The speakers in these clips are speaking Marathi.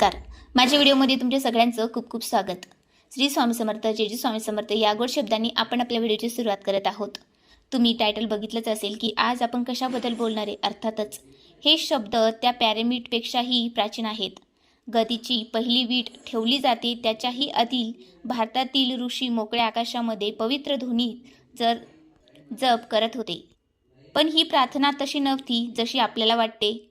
नमस्कार. माझ्या व्हिडिओमध्ये तुमच्या सगळ्यांचं खूप खूप स्वागत. श्री स्वामी समर्थ जेजू स्वामी समर्थ या गोड शब्दांनी आपण आपल्या व्हिडिओची सुरुवात करत आहोत. तुम्ही टायटल बघितलंच असेल की आज आपण कशाबद्दल बोलणार आहे? अर्थातच हे शब्द त्या पॅरेमीटपेक्षाही प्राचीन आहेत. गतीची पहिली वीट ठेवली जाते त्याच्याही आधी भारतातील ऋषी मोकळ्या आकाशामध्ये पवित्र ध्वनी जर जप करत होते. पण ही प्रार्थना तशी नव्हती जशी आपल्याला वाटते.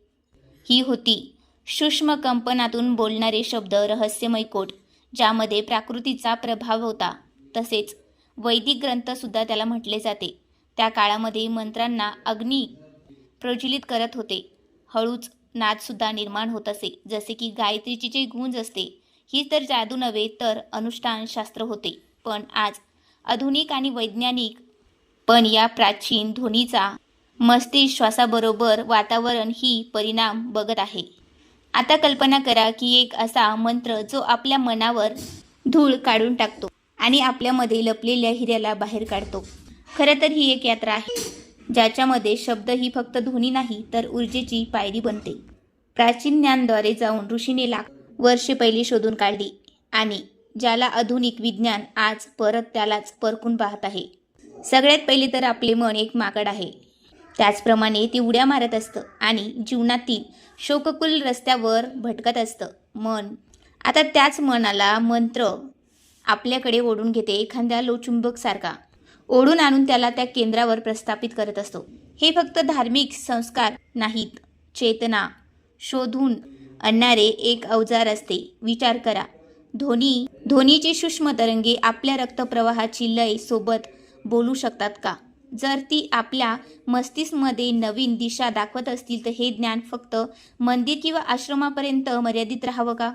ही होती. सूक्ष्म कंपनातून बोलणारे शब्द रहस्यमय कोट ज्यामध्ये प्राकृतीचा प्रभाव होता. तसेच वैदिक ग्रंथसुद्धा त्याला म्हटले जाते. त्या काळामध्ये मंत्रांना अग्नी प्रज्वलित करत होते. हळूच नादसुद्धा निर्माण होत असे जसे की गायत्रीची जी गुंज असते ही तर जादू नव्हे तर अनुष्ठान शास्त्र होते. पण आज आधुनिक आणि वैज्ञानिक पण या प्राचीन ध्वनीचा मस्तिष्क श्वासाबरोबर वातावरण ही परिणाम बघत आहे. आता कल्पना करा की एक असा मंत्र जो आपल्या मनावर धूळ काढून टाकतो आणि आपल्यामध्ये लपलेल्या हिऱ्याला बाहेर काढतो. खरं तर ही एक यात्रा आहे. ज्याच्यामध्ये शब्द ही फक्त ध्वनी नाही तर ऊर्जेची पायरी बनते. प्राचीन ज्ञानद्वारे जाऊन ऋषीने लाख वर्षे पहिली शोधून काढली आणि ज्याला आधुनिक विज्ञान आज परत त्यालाच परकून पाहत आहे. सगळ्यात पहिले तर आपले मन एक माकड आहे. त्याचप्रमाणे ते उड्या मारत असतं आणि जीवनातील शोककुल रस्त्यावर भटकत असतं. मन. आता त्याच मनाला मंत्र आपल्याकडे ओढून घेते एखाद्या लोचुंबकसारखा. ओढून आणून त्याला त्या केंद्रावर प्रस्थापित करत असतो. हे फक्त धार्मिक संस्कार नाहीत. चेतना. शोधून आणणारे एक अवजार असते. विचार करा. ध्वनी. धोनीचे सूक्ष्म तरंगे आपल्या रक्तप्रवाहाची लय सोबत बोलू शकतात का? जर ती आपल्या मस्तिष्कमध्ये नवीन दिशा दाखवत असतील तर हे ज्ञान फक्त मंदिर किंवा आश्रमापर्यंत मर्यादित राहावं का?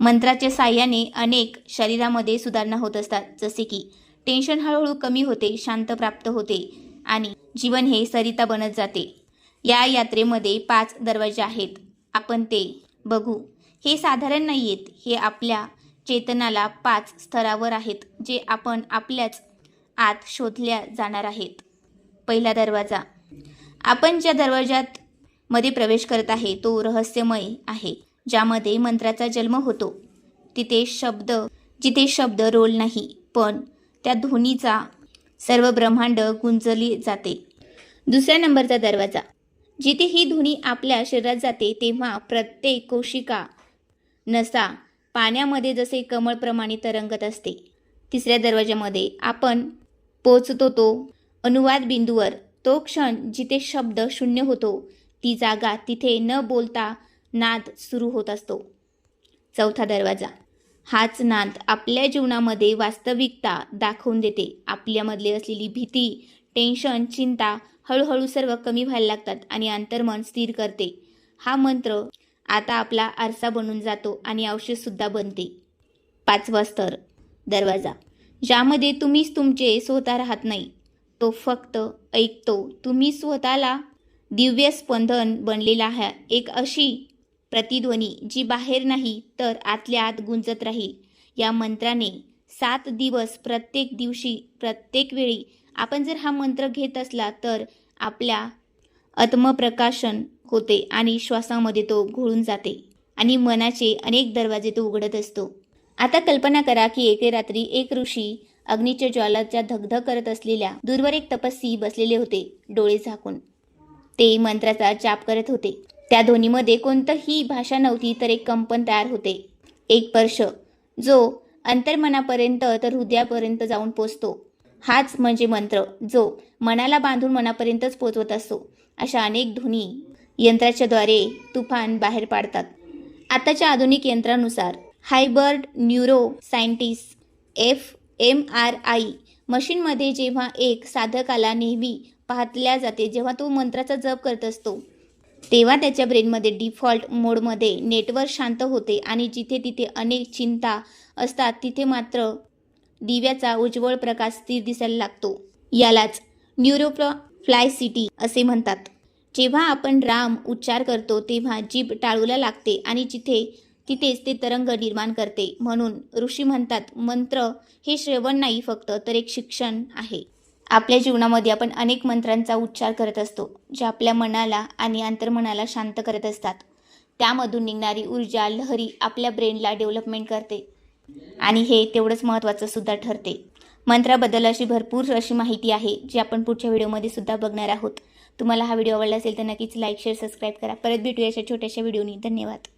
मंत्राच्या साह्याने अनेक शरीरामध्ये सुधारणा होत असतात जसे की टेन्शन हळूहळू कमी होते शांत प्राप्त होते आणि जीवन हे सरिता बनत जाते. या यात्रेमध्ये पाच दरवाजे आहेत. आपण ते बघू. हे साधारण नाही आहेत हे आपल्या चेतनाला पाच स्तरावर आहेत जे आपण आपल्याच आत शोधल्या जाणार आहेत. पहिला दरवाजा. आपण ज्या दरवाजात मध्ये प्रवेश करत आहे तो रहस्यमय आहे ज्यामध्ये मंत्राचा जन्म होतो. तिथे शब्द जिथे शब्द रोल नाही पण त्या ध्वनीचा सर्व ब्रह्मांड गुंजली जाते. दुसऱ्या नंबरचा दरवाजा. जिथे ही ध्वनी आपल्या शरीरात जाते तेव्हा प्रत्येक कोशिका नसा पाण्यामध्ये जसे कमळप्रमाणे तरंगत असते. तिसऱ्या दरवाजामध्ये आपण पोचतो तो अनुवाद बिंदूवर तो क्षण जिथे शब्द शून्य होतो ती जागा तिथे न बोलता नाद सुरू होत असतो. चौथा दरवाजा. हाच नाद आपल्या जीवनामध्ये वास्तविकता दाखवून देते. आपल्यामधली असलेली भीती टेन्शन चिंता हळूहळू सर्व कमी व्हायला लागतात आणि अंतर्मन स्थिर करते. हा मंत्र आता आपला आरसा बनून जातो आणि औषधसुद्धा बनते. पाचवा स्तर. दरवाजा. ज्यामध्ये तुम्हीच तुमचे स्वतः राहत नाही. तो फक्त ऐकतो. तुम्ही स्वतःला दिव्य स्पंदन बनलेला आहे एक अशी प्रतिध्वनी जी बाहेर नाही तर आतल्या आत गुंजत राहील. या मंत्राने सात दिवस प्रत्येक दिवशी प्रत्येक वेळी आपण जर हा मंत्र घेत असला तर आपल्या आत्मप्रकाशन होते आणि श्वासामध्ये तो घोळून जाते आणि मनाचे अनेक दरवाजे तो उघडत असतो. आता कल्पना करा की एके रात्री एक ऋषी अग्नीच्या ज्वालाच्या धगधग करत असलेल्या दूरवर एक तपस्वी बसलेले होते डोळे झाकून. ते मंत्राचा जाप करत होते. त्या ध्वनीमध्ये कोणतंही भाषा नव्हती तर एक कंपन तयार होते. एक स्पर्श जो अंतर्मनापर्यंत तर हृदयापर्यंत जाऊन पोचतो. हाच म्हणजे मंत्र जो मनाला बांधून मनापर्यंतच पोचवत असतो. अशा अनेक ध्वनी यंत्राच्याद्वारे तुफान बाहेर पाडतात. आताच्या आधुनिक यंत्रानुसार hybrid neuro scientist F. M R I मशीनमध्ये जेव्हा एक साधकाला नेहमी पाहतल्या जाते जेव्हा तो मंत्राचा जप करत असतो तेव्हा त्याच्या ब्रेनमध्ये डिफॉल्ट मोडमध्ये नेटवर्क शांत होते आणि जिथे तिथे अनेक चिंता असतात तिथे मात्र दिव्याचा उज्ज्वल प्रकाश स्थिर दिसायला लागतो. यालाच न्यूरोप्र फ्लाय सिटी असे म्हणतात. जेव्हा आपण राम उच्चार करतो तेव्हा जीभ टाळूला लागते आणि जिथे तिथेच ते तरंग निर्माण करते. म्हणून ऋषी म्हणतात मंत्र हे श्रवण नाही फक्त तर एक शिक्षण आहे. आपल्या जीवनामध्ये आपण अनेक मंत्रांचा उच्चार करत असतो जे आपल्या मनाला आणि अंतर्मनाला शांत करत असतात. त्यामधून निघणारी ऊर्जा लहरी आपल्या ब्रेनला डेव्हलपमेंट करते. आणि हे तेवढंच महत्त्वाचं सुद्धा ठरते. मंत्राबद्दल अशी भरपूर अशी माहिती आहे जी आपण पुढच्या व्हिडिओमध्ये सुद्धा बघणार आहोत. तुम्हाला हा व्हिडिओ आवडला असेल तर नक्कीच लाईक शेअर सबस्क्राईब करा. परत भेटूया अशा छोट्याशा व्हिडिओनी. धन्यवाद.